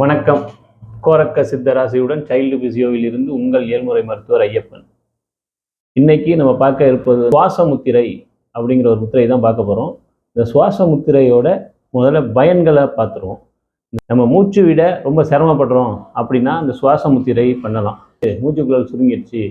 வணக்கம். கோரக்க சித்தராசியுடன் சைல்டு பிசியோவில் இருந்து உங்கள் ஏழ்முறை மருத்துவர் ஐயப்பன். இன்னைக்கு நம்ம பார்க்க இருப்பது சுவாச முத்திரை அப்படிங்கிற ஒரு முத்திரை தான் பார்க்க போகிறோம் இந்த சுவாச முத்திரையோட முதல்ல பயன்களை பார்த்துருவோம். நம்ம மூச்சு விட ரொம்ப சிரமப்படுறோம் அப்படின்னா இந்த சுவாச முத்திரை பண்ணலாம் மூச்சுக்குழல் சுருங்கிடுச்சு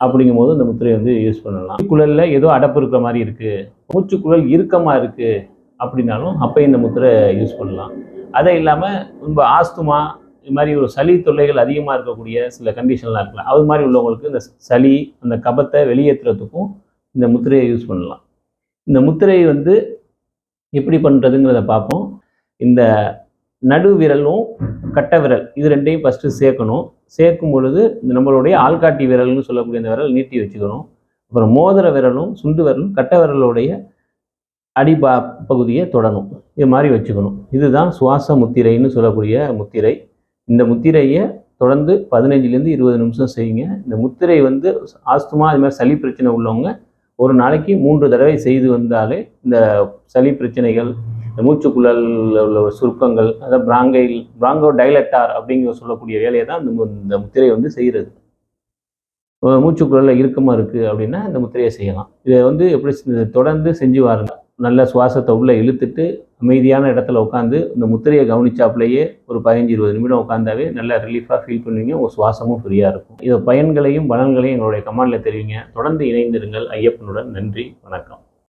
அப்படிங்கும் போது இந்த முத்திரையை வந்து யூஸ் பண்ணலாம். குழலில் ஏதோ அடப்பு இருக்கிற மாதிரி இருக்குது மூச்சுக்குழல் இறுக்கமாக இருக்குது அப்படின்னாலும் அப்போ இந்த முத்திரை யூஸ் பண்ணலாம். அதை இல்லாமல் ரொம்ப ஆஸ்துமா இது மாதிரி ஒரு சளி தொல்லைகள் அதிகமாக இருக்கக்கூடிய சில கண்டிஷன்லாம் இருக்கலாம். அது மாதிரி உள்ளவங்களுக்கு இந்த சளி அந்த கபத்தை வெளியேற்றுறதுக்கும் இந்த முத்திரையை யூஸ் பண்ணலாம். இந்த முத்திரையை வந்து எப்படி பண்ணுறதுங்கிறத பார்ப்போம். இந்த நடு விரலும் கட்டை விரல் இது ரெண்டையும் ஃபஸ்ட்டு சேர்க்கணும். சேர்க்கும் பொழுது இந்த நம்மளுடைய ஆள்காட்டி விரல்னு சொல்லக்கூடிய இந்த விரல் நீட்டி வச்சுக்கணும். அப்புறம் மோதிர விரலும் சுண்டு விரலும் கட்டை விரலுடைய அடிபா பகுதியை தொடணும். இது மாதிரி வச்சுக்கணும். இதுதான் சுவாச முத்திரைன்னு சொல்லக்கூடிய முத்திரை. இந்த முத்திரையை தொடர்ந்து பதினஞ்சுலேருந்து இருபது நிமிஷம் செய்யுங்க. இந்த முத்திரை வந்து ஆஸ்துமா இது மாதிரி சளி பிரச்சனை உள்ளவங்க ஒரு நாளைக்கு மூன்று தடவை செய்து வந்தாலே இந்த சளி பிரச்சனைகள் இந்த மூச்சுக்குழலில் உள்ள சுருக்கங்கள் அதாவது பிராங்கைல் பிராங்கோ டைலட்டார் அப்படிங்கிற சொல்லக்கூடிய வேலையை தான் இந்த இந்த முத்திரை வந்து செய்கிறது. மூச்சுக்குழலில் இறுக்கமாக இருக்குது அப்படின்னா இந்த முத்திரையை செய்யலாம். இதை வந்து எப்படி தொடர்ந்து செஞ்சு வாருங்க. நல்ல சுவாசத்தை உள்ளே இழுத்துட்டு அமைதியான இடத்துல உட்காந்து இந்த முத்திரையை கவனிச்சாப்லேயே ஒரு பதினஞ்சு இருபது நிமிடம் உட்காந்தாவே நல்லா ரிலீஃபாக ஃபீல் பண்ணுவீங்க. உங்கள் சுவாசமும் ஃப்ரீயாக இருக்கும். இதை பயன்களையும் பலன்களையும் எங்களுடைய கமாண்டில் தெரிவிங்க. தொடர்ந்து இணைந்திருங்கள். ஐயப்பனுடன் நன்றி. வணக்கம்.